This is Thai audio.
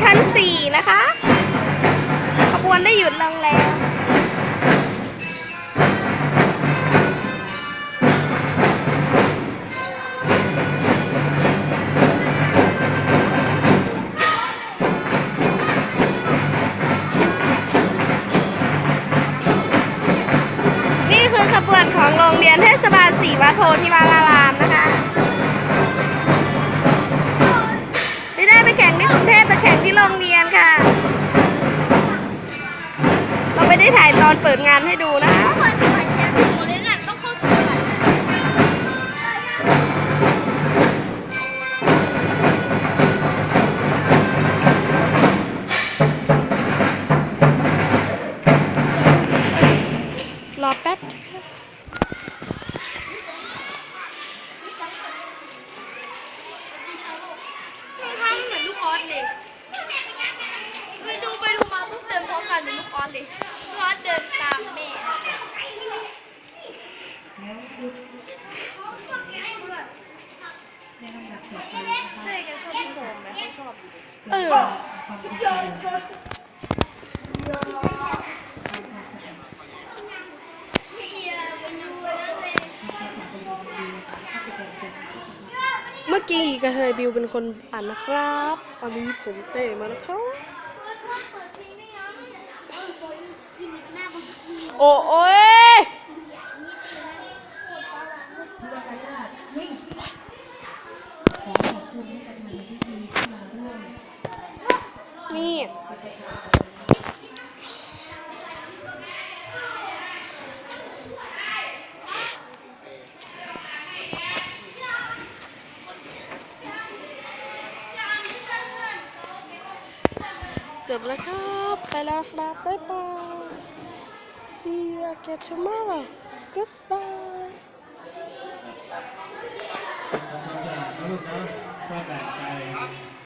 ชั้น4นะคะ ขบวนได้หยุดลงแล้วนี่คือขบวนของโรงเรียนเทศบาลศรีวัดโพธิมารารามนะคะ ที่โรงเรียนค่ะ เราไม่ได้ถ่ายตอนเปิดงานให้ดูนะคะ รอแป๊บท่าทางเหมือนลูกออสเลยไปดูไปดูมาปุ๊บเดินพร้อม กันเหมือนลูกอเดินตามแม่แม่แกชอบพี่โหมไหมเขาชอบเอเอียไปดูนั่นเลยเมื่อกี้กระเทยบิวเป็นคนอ่านนะครับ ตอนนี้ผมเตะมาแล้วครับ โอ้โอ้ยนี่ จบแล้วครับ ไปแล้วครับ บ๊ายบาย see you again tomorrow. Goodbye